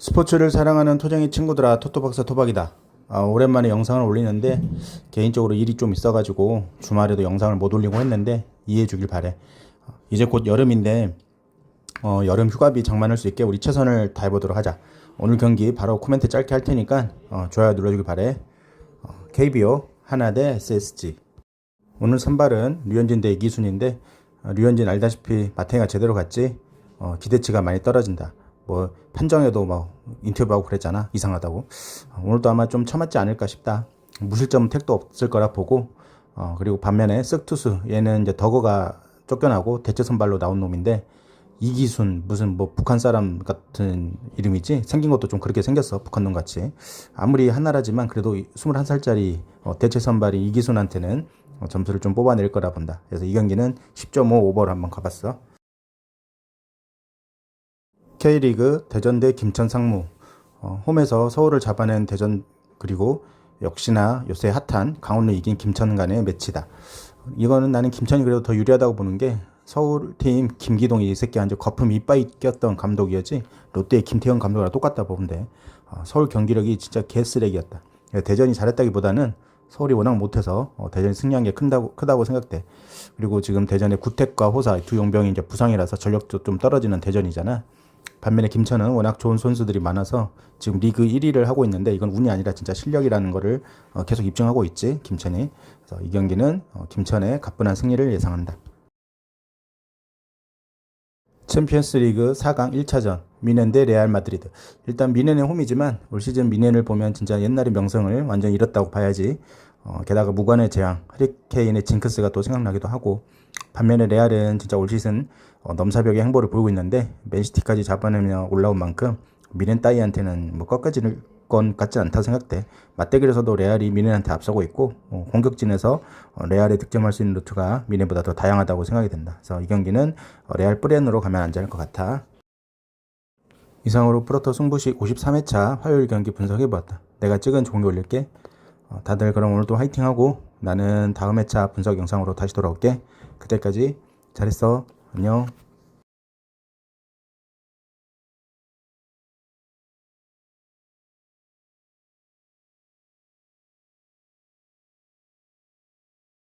스포츠를 사랑하는 토쟁이 친구들아 토토박사 토박이다. 아, 오랜만에 영상을 올리는데 개인적으로 일이 좀 있어가지고 주말에도 영상을 못 올리고 했는데 이해해 주길 바래. 어, 이제 곧 여름인데 어, 여름 휴가비 장만할 수 있게 우리 최선을 다해보도록 하자. 오늘 경기 바로 코멘트 짧게 할 테니까 어, 좋아요 눌러주길 바래. 어, KBO 하나 대 SSG. 오늘 선발은 류현진 대 이기순인데 어, 류현진 알다시피 마탱이가 제대로 갔지 어, 기대치가 많이 떨어진다. 뭐 판정에도 뭐 인터뷰하고 그랬잖아. 이상하다고. 어, 오늘도 아마 좀 처맞지 않을까 싶다. 무실점 택도 없을 거라 보고 어, 그리고 반면에 쓱투수 얘는 이제 덕어가 쫓겨나고 대체 선발로 나온 놈인데 이기순 무슨 뭐 북한 사람 같은 이름이지? 생긴 것도 좀 그렇게 생겼어 북한 놈 같이. 아무리 한나라지만 그래도 21살짜리 어, 대체 선발인 이기순한테는 어, 점수를 좀 뽑아낼 거라 본다. 그래서 이 경기는 10.5 오버를 한번 가봤어 K리그 대전 대 김천 상무 어, 홈에서 서울을 잡아낸 대전 그리고 역시나 요새 핫한 강원로 이긴 김천 간의 매치다. 이거는 나는 김천이 그래도 더 유리하다고 보는 게 서울팀 김기동이 이 새끼 완전 거품 이빠이 꼈던 감독이었지 롯데의 김태형 감독이랑 똑같다 보는데 어, 서울 경기력이 진짜 개쓰레기였다. 대전이 잘했다기보다는 서울이 워낙 못해서 어, 대전이 승리한 게 큰다고, 크다고 생각돼. 그리고 지금 대전의 구택과 호사 두 용병이 이제 부상이라서 전력도 좀 떨어지는 대전이잖아. 반면에 김천은 워낙 좋은 선수들이 많아서 지금 리그 1위를 하고 있는데 이건 운이 아니라 진짜 실력이라는 거를 어, 계속 입증하고 있지 김천이. 그래서 이 경기는 어, 김천의 가뿐한 승리를 예상한다. 챔피언스리그 4강 1차전 미넨 대 레알 마드리드. 일단 미넨의 홈이지만 올 시즌 미넨을 보면 진짜 옛날의 명성을 완전 잃었다고 봐야지. 어, 게다가 무관의 재앙, 하리케인의 징크스가 또 생각나기도 하고 반면에 레알은 진짜 올 시즌 어, 넘사벽의 행보를 보이고 있는데 맨시티까지 잡아내며 올라온 만큼 미넨 따이한테는 뭐 꺾어질 건 같지 않다 생각돼. 맞대결에서도 레알이 미넨한테 앞서고 있고 어, 공격진에서 어, 레알에 득점할 수 있는 루트가 미넨보다 더 다양하다고 생각이 된다. 그래서 이 경기는 어, 레알 뿌렌으로 가면 안전할 것 같아. 이상으로 프로토 승부식 53회차 화요일 경기 분석해보았다. 내가 찍은 종이 올릴게. 어, 다들 그럼 오늘도 화이팅하고 나는 다음 회차 분석 영상으로 다시 돌아올게. 그때까지 잘했어. 안녕.